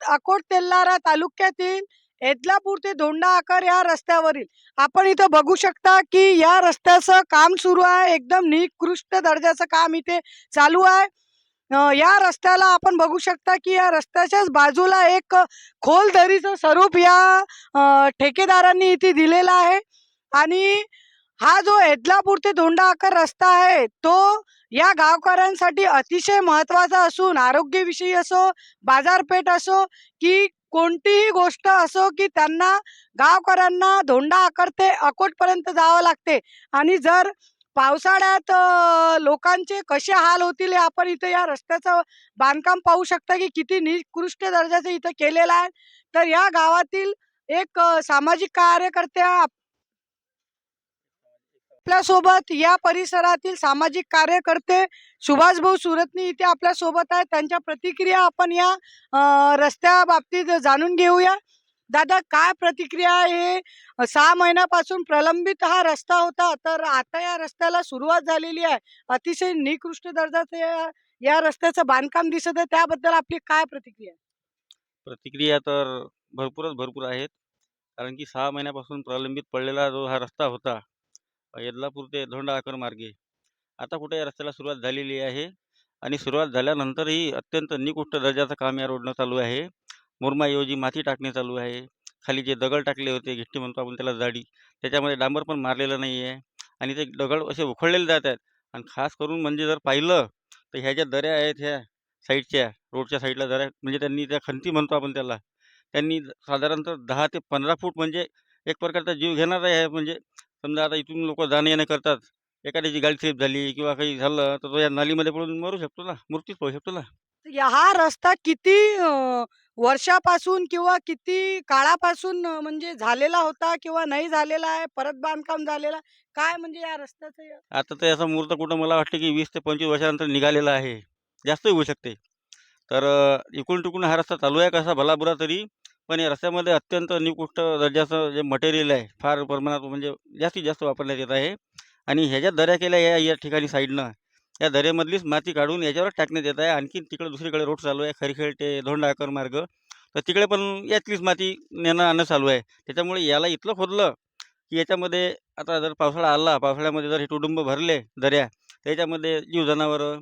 अकोट अकोट तेल्लारा तालुक्यातील एदलापूर ते धोंडा आकार या रस्त्यावरील. आपण इथं बघू शकता की या रस्त्याचं काम सुरू आहे. एकदम निकृष्ट दर्जाचं काम इथे चालू आहे. या रस्त्याला आपण बघू शकता की या रस्त्याच्याच बाजूला एक खोल दरीचं स्वरूप या ठेकेदारांनी इथे दिलेलं आहे. आणि हा जो एदलापूर ते धोंडा आकर रस्ता आहे तो या गावकऱ्यांसाठी अतिशय महत्त्वाचा असून आरोग्यविषयी असो बाजारपेठ असो की कोणतीही गोष्ट असो की त्यांना गावकऱ्यांना धोंडा आकर ते अकोटपर्यंत जावं लागते. आणि जर पावसाळ्यात लोकांचे कसे हाल होतील हे आपण इथं या रस्त्याचं बांधकाम पाहू शकता की किती निकृष्ट दर्जाचं इथं केलेलं आहे. तर या गावातील एक सामाजिक कार्यकर्त्या आप- आपल्यासोबत या परिसरातील सामाजिक कार्यकर्ते सुभाष भाऊ सुरतनी इथे आपल्यासोबत आहेत. त्यांच्या प्रतिक्रिया आपण या रस्त्या बाबतीत जाणून घेऊया. दादा काय प्रतिक्रिया आहे? सहा महिन्यापासून प्रलंबित हा रस्ता होता तर आता या रस्त्याला सुरुवात झालेली आहे. अतिशय निकृष्ट दर्जाचं या- या रस्त्याचं बांधकाम दिसत आहे. त्याबद्दल आपली काय प्रतिक्रिया प्रतिक्रिया तर भरपूरच भरपूर आहेत. कारण की सहा महिन्यापासून प्रलंबित पडलेला जो हा रस्ता होता येदलापूर ते धोंडाकर मार्गे. आता कुठे या रस्त्याला सुरुवात झालेली आहे आणि सुरुवात झाल्यानंतरही अत्यंत निकृष्ट दर्जाचं काम या रोडनं चालू आहे. मुरमाऐवजी माती टाकणे चालू आहे. खाली जे दगड टाकले होते गिट्टी म्हणतो आपण त्याला जाडी त्याच्यामध्ये डांबर पण मारलेलं नाही आहे आणि ते दगड असे उखळलेले जात आहेत. आणि खास करून म्हणजे जर पाहिलं तर ह्या ज्या दऱ्या आहेत ह्या साईडच्या रोडच्या साईडला दऱ्या म्हणजे त्यांनी त्या खंती म्हणतो आपण त्याला त्यांनी साधारणतः दहा ते पंधरा फूट म्हणजे एक प्रकारचा जीव घेणार आहे म्हणजे समजा आता इथून लोक जाणं येणं करतात. एखाद्याची गाडी स्लिप झाली किंवा काही झालं तर तो या नालीमध्ये पडून मरू शकतो ना मृत्यूच पाहू शकतो ना. या- हा रस्ता किती अ, वर्षापासून किंवा किती काळापासून अ, म्हणजे झालेला होता किंवा नाही झालेला आहे परत बांधकाम झालेला आहे? काय म्हणजे या रस्त्याचं या- आता तर याचा मुहूर्त कुठं मला वाटतं की वीस ते पंचवीस वर्षानंतर निघालेला आहे. जास्तही होऊ शकते. तर अ, इकडून तिकडून हा रस्ता चालू आहे कसा भलाबुरा तरी. पण या रस्त्यामध्ये अत्यंत निकृष्ट दर्जाचं जे मटेरियल आहे फार प्रमाणात म्हणजे जास्तीत जास्त वापरण्यात येत आहे. आणि ह्याच्या दऱ्या केल्या या या ठिकाणी साईडनं या दऱ्यामधलीच माती काढून याच्यावर टाकण्यात येत आहे. आणखी तिकडे दुसरीकडे रोड चालू आहे खरखेड ते धोंडाकर मार्ग. तर तिकडे पण यातलीच माती नेणं आणणं चालू आहे. त्याच्यामुळे याला इथलं खोदलं की याच्यामध्ये आता जर पावसाळा आला पावसाळ्यामध्ये जर हे टुडुंब भरले दऱ्या त्याच्यामध्ये जीव जनावरं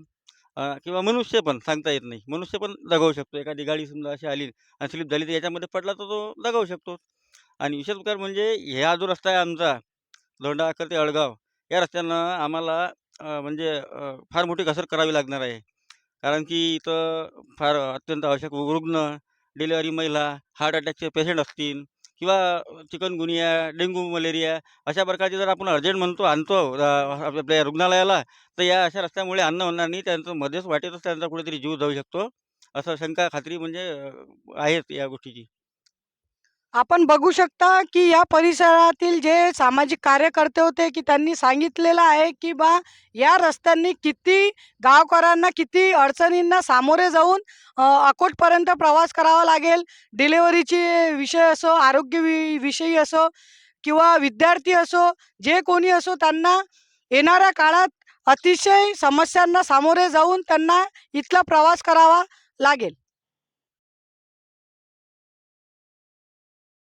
किंवा मनुष्य पण सांगता येत नाही. मनुष्य पण दगावू शकतो. एखादी गाडी समजा अशी आली आणि स्लिप झाली तर याच्यामध्ये पडला तर तो दगावू शकतो. आणि विशेष प्रकार म्हणजे ह्या जो रस्ता आहे आमचा धोंडा अकर ते अळगाव या रस्त्यानं आम्हाला म्हणजे फार मोठी घसर करावी लागणार आहे. कारण की इथं फार अत्यंत आवश्यक रुग्ण डिलेवरी महिला हार्ट अटॅकचे पेशंट असतील किंवा चिकनगुनिया डेंग्यू मलेरिया अशा प्रकारचे जर आपण अर्जंट म्हणतो आणतो आपल्या रुग्णालयाला तर या अशा रस्त्यामुळे अन्न होणार नाही. त्यांचं मध्येच वाटेतच त्यांचा कुठेतरी जीव जाऊ शकतो. असं शंका खात्री म्हणजे आहेत आहेच या गोष्टीची. आपण बघू शकता की या परिसरातील जे सामाजिक कार्यकर्ते होते की त्यांनी सांगितलेलं आहे की बा या रस्त्यांनी किती गावकऱ्यांना किती अडचणींना सामोरे जाऊन अकोटपर्यंत प्रवास करावा लागेल. डिलेवरीची विषय असो आरोग्य वि विषयी असो किंवा विद्यार्थी असो जे कोणी असो त्यांना येणाऱ्या काळात अतिशय समस्यांना सामोरे जाऊन त्यांना इथला प्रवास करावा लागेल.